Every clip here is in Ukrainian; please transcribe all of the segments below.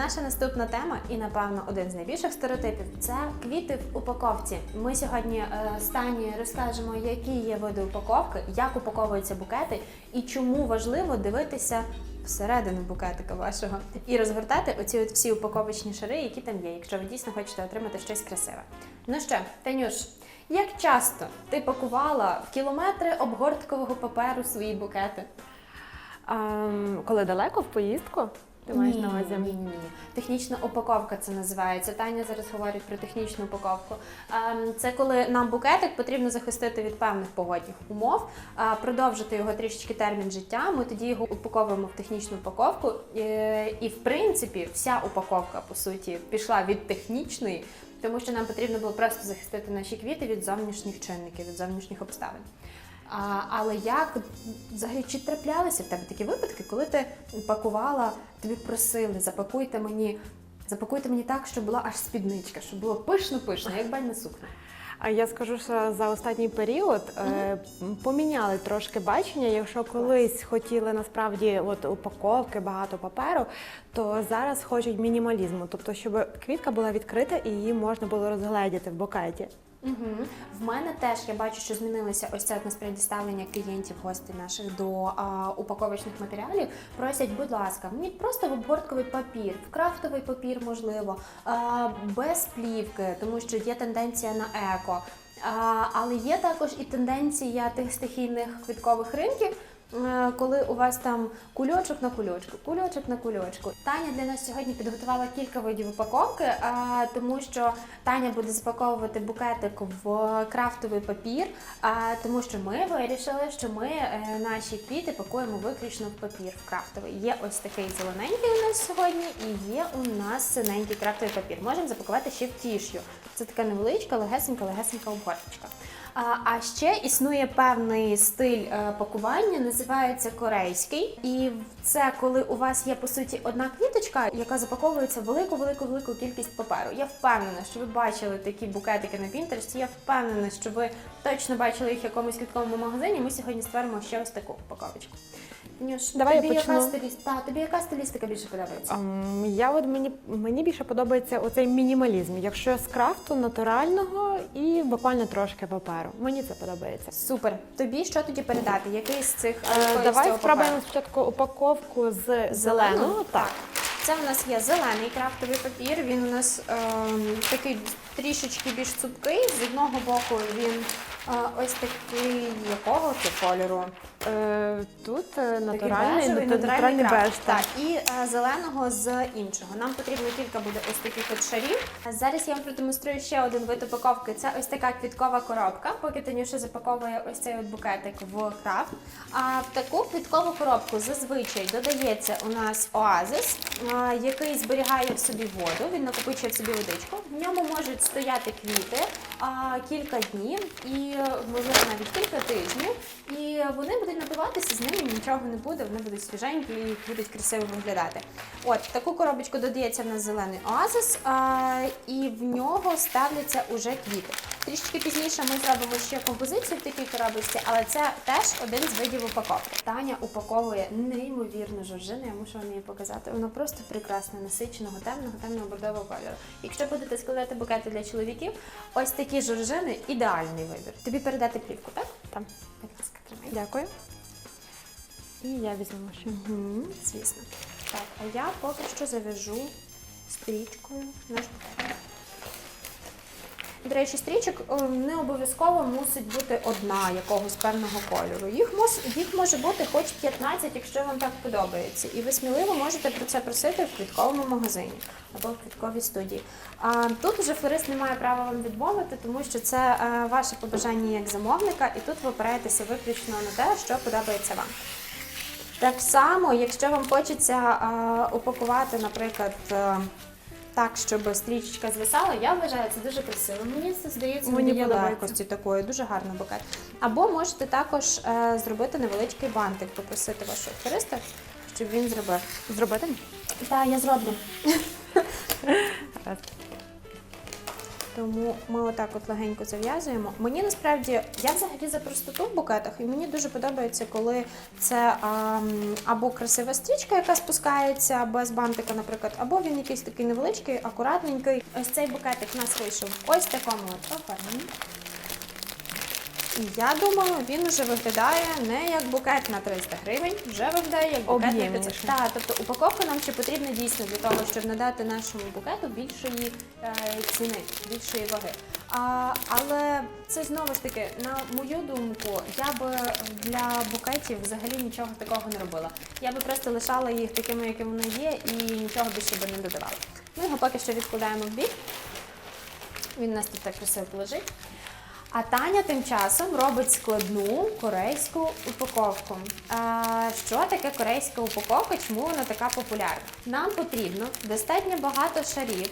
Наша наступна тема, і напевно один з найбільших стереотипів це квіти в упаковці. Ми сьогодні е, з розкажемо, які є види упаковки, як упаковуються букети і чому важливо дивитися всередину букетика вашого і розгортати оці от всі упаковочні шари, які там є, якщо ви дійсно хочете отримати щось красиве. Ну що, Танюш, як часто ти пакувала в кілометри обгорткового паперу свої букети? А, коли далеко в поїздку? Ти маєш на увазі? Ні, ні, ні. Технічна упаковка це називається. Таня зараз говорить про технічну упаковку. Ем, Це коли нам букетик потрібно захистити від певних погодних умов, продовжити його трішечки термін життя. Ми тоді його упаковуємо в технічну упаковку. Е, І в принципі, вся упаковка по суті пішла від технічної, тому що нам потрібно було просто захистити наші квіти від зовнішніх чинників, від зовнішніх обставин. А, але як взагалі чи траплялися в тебе такі випадки, коли ти пакувала, тобі просили, запакуйте мені, запакуйте мені так, щоб була аж спідничка, щоб було пишно-пишно, як бальна сукня. А я скажу, що за останній період е, поміняли трошки бачення. Якщо колись хотіли насправді от упаковки, багато паперу, то зараз хочуть мінімалізму, тобто, щоб квітка була відкрита і її можна було розгледіти в букеті. Угу. В мене теж я бачу, що змінилося ось це насправді ставлення клієнтів, гостей наших до а, упаковочних матеріалів. Просять, будь ласка, мені просто в обгортковий папір, в крафтовий папір, можливо, а, без плівки, тому що є тенденція на еко. А, але є також і тенденція тих стихійних квіткових ринків. Е, Коли у вас там кульочок на кульочку, кульочок на кульочку. Таня для нас сьогодні підготувала кілька видів упаковки, тому що Таня буде запаковувати букетик в крафтовий папір, тому що ми вирішили, що ми е, наші квіти пакуємо виключно в папір в крафтовий. Є ось такий зелененький у нас сьогодні, і є у нас синенький крафтовий папір. Можемо запакувати ще в тіш'ю. Це така невеличка, легесенька, легесенька обгорточка. А, ще існує певний стиль е, пакування, називається корейський. І це коли у вас є по суті одна квіточка, яка запаковується велику, велику, велику кількість паперу. Я впевнена, що ви бачили такі букетики на Pinterest, Я впевнена, що ви точно бачили їх в якомусь квітковому магазині. Ми сьогодні створимо ще ось таку упаковочку. Нюш, Давай я тобі почну. яка стиліст... Та, тобі яка стилістика більше подобається? Ем, Я от мені мені більше подобається оцей мінімалізм. Якщо з крафту натурального і буквально трошки паперу. Мені це подобається. Супер. Тобі що тоді передати? Який з цих Е, якої з давай цього спробуємо паперу? спочатку упаковку з зеленого. Так. Це у нас є зелений крафтовий папір. Він у нас ем, такий трішечки більш цупкий. З одного боку він е, ось такий якого це кольору? Е, тут е, натуральний, бежевий, нат- натуральний беж. Так. І е, зеленого з іншого. Нам потрібно кілька буде ось таких от шарів. Зараз я вам продемонструю ще один вид упаковки. Це ось така квіткова коробка, поки Танюша запаковує ось цей от букетик в крафт. А в таку квіткову коробку зазвичай додається у нас оазис, який зберігає в собі воду. Він накопичує в собі водичку. В ньому можуть стояти квіти кілька днів і можливо навіть кілька тижнів. І вони будуть напиватися, з ними нічого не буде, вони будуть свіженькі і будуть красиво виглядати. От таку коробочку додається в нас зелений оазис, а, і в нього ставляться уже квіти. Трішки пізніше ми зробимо ще композицію в такій коробочці, але це теж один з видів упаковки. Таня упаковує неймовірну жоржину, я мушу вам її показати. Воно просто прекрасне, насиченого, темного, темного бордового кольору. Якщо будете складати букети для чоловіків, ось такі жоржини ідеальний вибір. Тобі передати плівку, так? Там. Будь ласка, тримай. Дякую. І я візьму ще. Угу, звісно. Так, а я поки що завяжу стрічкою наш букет. До речі, стрічок е, не обов'язково мусить бути одна якогось певного кольору. Їх їх може бути хоч 15, якщо вам так подобається. І ви сміливо можете про це просити в квітковому магазині або в квітковій студії. А тут вже флорист не має права вам відмовити, тому що це е, ваше побажання як замовника, і тут ви опираєтеся виключно на те, що подобається вам. Так само, якщо вам хочеться е, упакувати, наприклад, е, так, щоб стрічечка звисала, я вважаю це дуже красиво. Мені це здається, Мені подобається. легкості такої, дуже гарний букет. Або можете також е, зробити невеличкий бантик, попросити вашого туриста, щоб він зробив. Зробити? Так, я зроблю. Тому ми отак от легенько зав'язуємо. Мені насправді я взагалі за простоту в букетах, і мені дуже подобається, коли це а, або красива стрічка, яка спускається без бантика, наприклад, або він якийсь такий невеличкий, акуратненький. Ось цей букетик у нас вийшов ось такому от оформленні. І я думаю, він вже виглядає не як букет на 300 гривень, вже виглядає як букет на 500. Так, тобто упаковка нам ще потрібна дійсно для того, щоб надати нашому букету більшої е, ціни, більшої ваги. А, але це знову ж таки, на мою думку, я би для букетів взагалі нічого такого не робила. Я би просто лишала їх такими, якими вони є, і нічого більше би не додавала. Ми його поки що відкладаємо в бік. Він у нас тут так красиво лежить. А Таня тим часом робить складну корейську упаковку. А, що таке корейська упаковка? Чому вона така популярна? Нам потрібно достатньо багато шарів,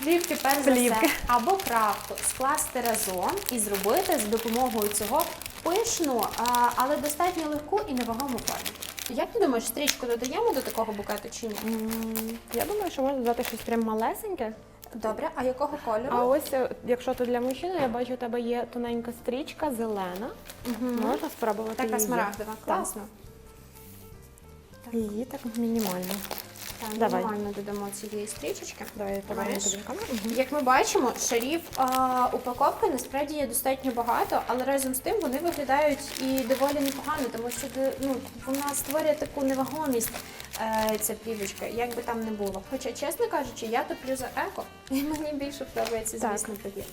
плівки перш за все, або крафту скласти разом і зробити за допомогою цього пишну, але достатньо легку і невагому форму. Як ти думаєш, стрічку додаємо до такого букету чи ні? Я думаю, що можна додати щось прям малесеньке. Добре, а якого кольору? А ось, е, якщо то для мужчини, я бачу, у тебе є тоненька стрічка, зелена. Можна спробувати Така її. смарагдова, Так. класно. Її так мінімально. Так, Давай. нормально додамо цієї стрічечки. Давай Маєш? тобі камеру. Мгм. Як ми бачимо, шарів а, упаковки насправді є достатньо багато, але разом з тим вони виглядають і доволі непогано, тому що де- ну, вона створює таку невагомість, е, ця плівочка, як би там не було. Хоча, чесно кажучи, я топлю за еко, і мені більше подобається, звісно, папір.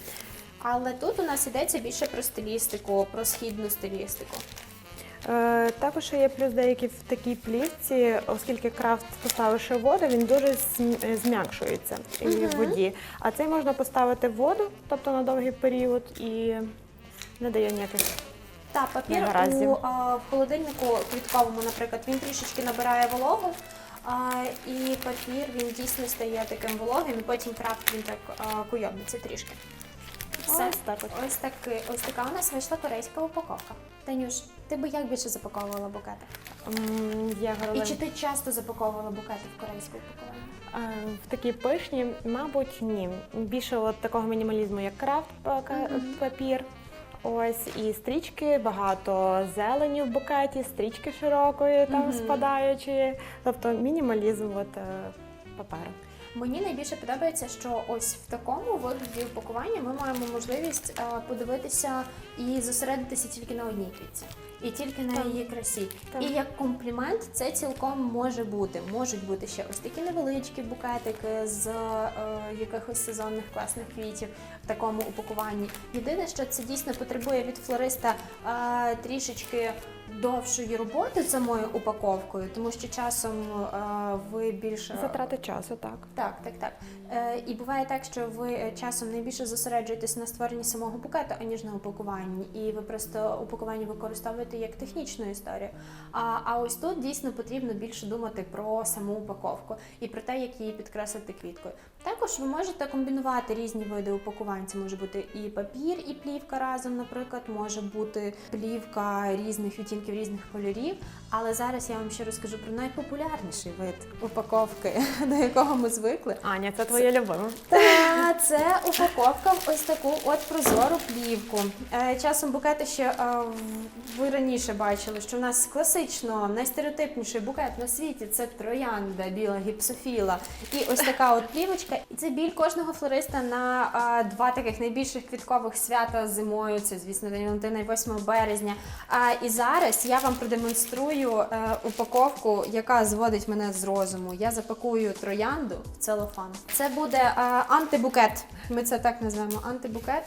Але тут у нас йдеться більше про стилістику, про східну стилістику. Е, також є плюс деякі в такій плівці, оскільки крафт поставивши воду, він дуже зм- е, зм'якшується і в воді. А цей можна поставити в воду, тобто на довгий період, і не дає ніяких. Так, папір Негараздів. у а, в холодильнику квітковому, наприклад, він трішечки набирає вологу, а, і папір він дійсно стає таким вологим, і потім крафт він так а, трішки. Все. Ось так от. Ось, таки, ось така у нас вийшла корейська упаковка. Танюш, ти би як більше запаковувала букети? М, Є І чи ти часто запаковувала букети в корейську упакування? Е, В такі пишні, мабуть, ні. Більше от такого мінімалізму, як крафт пака- папір. Ось і стрічки, багато зелені в букеті, стрічки широкої, там спадаючі. Тобто мінімалізм от, е, паперу. Мені найбільше подобається, що ось в такому вигляді упакування ми маємо можливість е, подивитися і зосередитися тільки на одній квітці. І тільки на Так. її красі. Так. І як комплімент це цілком може бути. Можуть бути ще ось такі невеличкі букетики з е, якихось сезонних класних квітів в такому упакуванні. Єдине, що це дійсно потребує від флориста е, трішечки довшої роботи з самою упаковкою, тому що часом е, ви більше Затрати часу, так. так, так, так. Е, і буває так, що ви часом найбільше зосереджуєтесь на створенні самого букету, аніж на упакуванні. І ви просто упакування використовуєте як технічну історію. А, а ось тут дійсно потрібно більше думати про саму упаковку і про те, як її підкреслити квіткою. Також ви можете комбінувати різні види упакувань. Це може бути і папір, і плівка разом, наприклад, може бути плівка різних відтінків, різних кольорів. Але зараз я вам ще розкажу про найпопулярніший вид упаковки, до якого ми звикли. Аня, це твоє любиме. Це упаковка в ось таку от прозору плівку. Е, Часом букети ще е, ви раніше бачили, що в нас класично найстереотипніший букет на світі це троянда, біла гіпсофіла. І ось така от плівочка. І це біль кожного флориста на е, два таких найбільших квіткових свята зимою. Це, звісно, День Валентина і 8 березня. І зараз я вам продемонструю упаковку, яка зводить мене з розуму. Я запакую троянду в целофан. Це буде е, антибукет. Ми це так назвемо. Антибукет.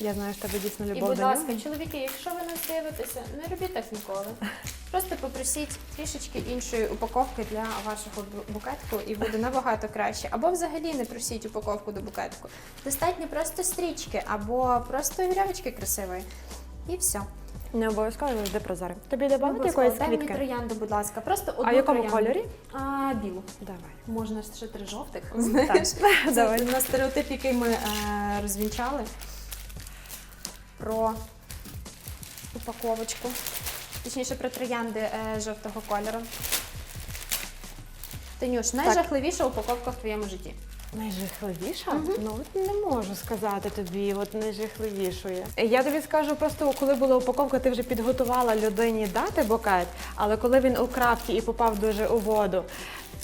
Я знаю, що тебе дійсно І, любов будь ласка, чоловіки, якщо ви нас дивитеся, не робіть так ніколи. Просто попросіть трішечки іншої упаковки для вашого букетку і буде набагато краще. Або взагалі не просіть упаковку до букетку. Достатньо просто стрічки або просто вірьовочки красивої. І все. Не обов'язково завжди прозоре. Тобі додати якоїсь Дай мені квітки? троянду, будь ласка. Просто одну А в якому троянду. кольорі? А, білу. Давай. Можна ще три жовтих. Знаєш, це Давай. на стереотип, який ми е, розвінчали про упаковочку. Точніше, про троянди е, жовтого кольору. Танюш, найжахливіша упаковка в твоєму житті. Найжахливіша? Ну от не можу сказати тобі, от найжахливішої. Я тобі скажу просто, коли була упаковка, ти вже підготувала людині дати букет, але коли він у крафті і попав дуже у воду,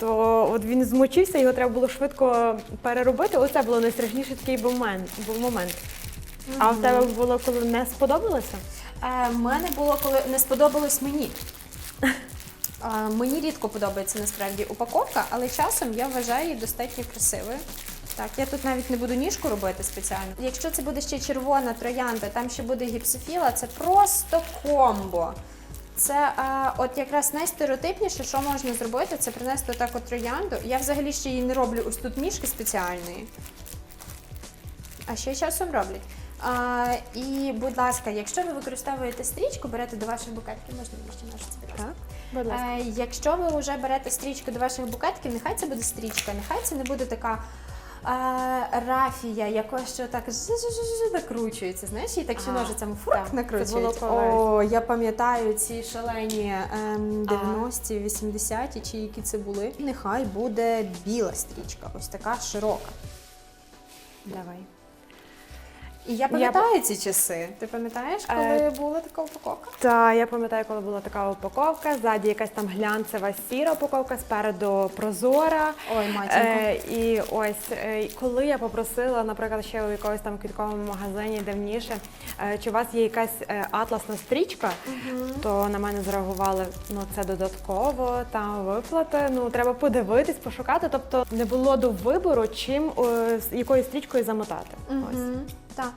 то от він змочився, його треба було швидко переробити. Оце було найстрашніший такий момент. Був момент. А в тебе було коли не сподобалося? Е, мене було, коли не сподобалось мені. Мені рідко подобається насправді упаковка, але часом я вважаю її достатньо красивою. Так, я тут навіть не буду ніжку робити спеціально. Якщо це буде ще червона троянда, там ще буде гіпсофіла, це просто комбо. Це е, от якраз найстереотипніше, що можна зробити, це принести таку троянду. Я взагалі ще її не роблю ось тут ніжки спеціальної. А ще часом роблять. А, і, будь ласка, якщо ви використовуєте стрічку, берете до ваших букетків, можна ще будь. Так, будь ласка. Е, якщо ви вже берете стрічку до ваших букетків, нехай це буде стрічка, нехай це не буде така. е, Рафія, яка що так накручується, знаєш, і так ще А, ножицями фурк накручують. О, я пам'ятаю ці шалені ем, 90-ті, 80-ті, чи які це були. Нехай буде біла стрічка, ось така широка. Давай. І я пам'ятаю ці часи. Ти пам'ятаєш, коли Е, була така упаковка? Та я пам'ятаю, коли була така упаковка, ззаді якась там глянцева сіра упаковка, спереду прозора. Ой, матінко. Е, і ось е, коли я попросила, наприклад, ще у якогось там квітковому магазині давніше, е, чи у вас є якась е, атласна стрічка, то на мене зреагували ну це додатково, там виплати. Ну треба подивитись, пошукати. Тобто не було до вибору, чим е, з якою стрічкою замотати. Ось. Мгм. Так,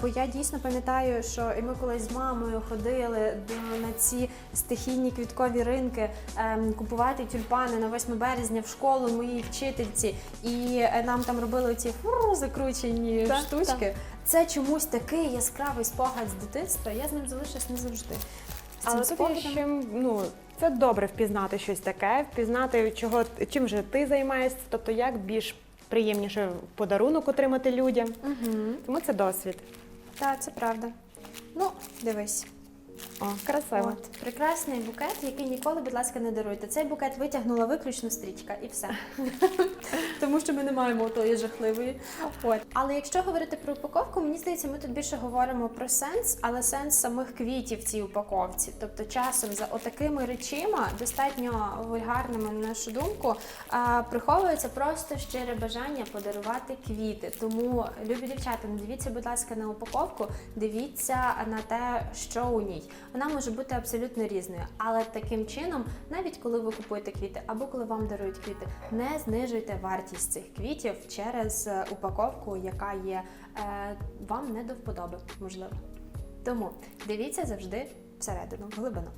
бо я дійсно пам'ятаю, що і ми колись з мамою ходили на ці стихійні квіткові ринки ем, купувати тюльпани на 8 березня в школу моїй вчительці, і е, нам там робили ці фу, закручені Так, штучки. Це чомусь такий яскравий спогад з дитинства. Я з ним залишусь назавжди. З цим Але тут спогадом. ще, ну, це добре впізнати щось таке, впізнати, чого, чим же ти займаєшся, тобто як більш приємніше подарунок отримати людям. Угу. Тому це досвід. Так, це правда. Ну, дивись. О, красиво. От, прекрасний букет, який ніколи, будь ласка, не даруйте. Цей букет витягнула виключно стрічка і все. Тому що ми не маємо тої жахливої. От. Але якщо говорити про упаковку, мені здається, ми тут більше говоримо про сенс, але сенс самих квітів в цій упаковці. Тобто часом за отакими речима, достатньо вульгарними, на нашу думку, приховується просто щире бажання подарувати квіти. Тому, любі дівчата, не дивіться, будь ласка, на упаковку, дивіться на те, що у ній. Вона може бути абсолютно різною, але таким чином, навіть коли ви купуєте квіти або коли вам дарують квіти, не знижуйте вартість цих квітів через е, упаковку, яка є е, вам не до вподоби, можливо. Тому дивіться завжди всередину, глибину.